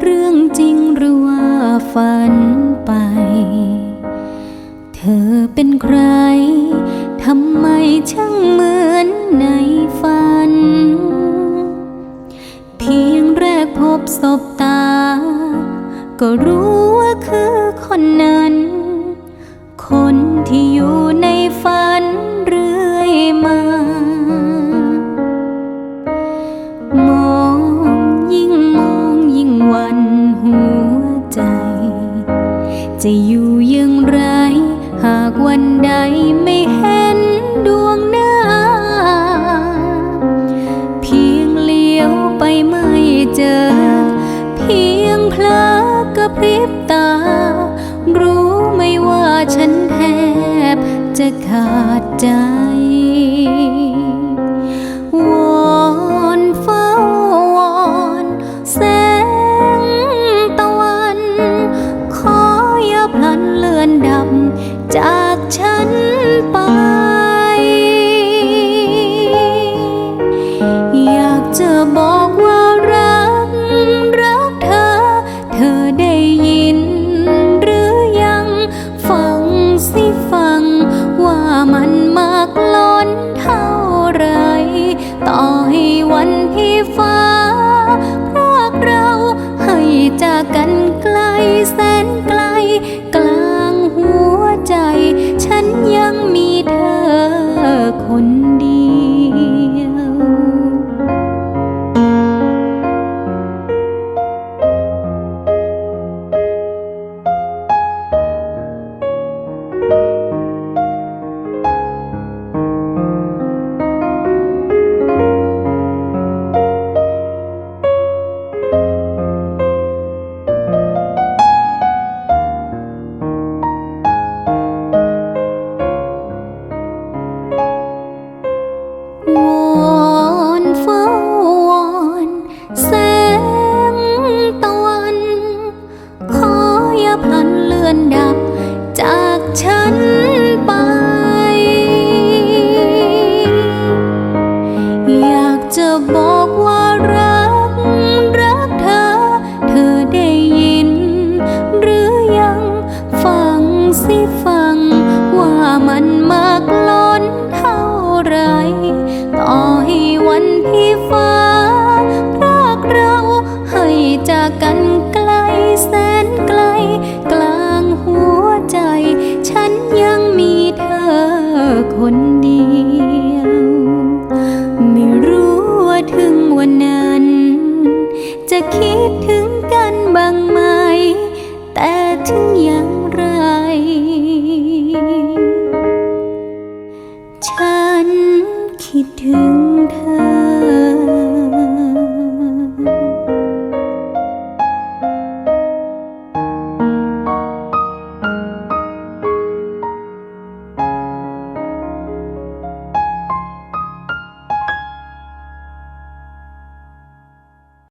เรื่องจริงหรือว่าฝันไป เธอเป็นใคร ทำไมช่างเหมือนในฝัน เพียงแรกพบศบตา ก็รู้ว่าคือคนนั้น คนที่อยู่ในฝัน พริบตา รู้ไหมว่าฉันแทบจะขาดใจ วอนเฝ้าวอนแสงตะวัน ขออย่าพลันเลือนดับจากฉันไป อยากจะบอก จากกันไกลแส คนเดียว ไม่รู้ว่าถึงวันนั้น จะคิดถึงกันบ้างไหม แต่ถึงอย่างไร ฉันคิดถึงเธอ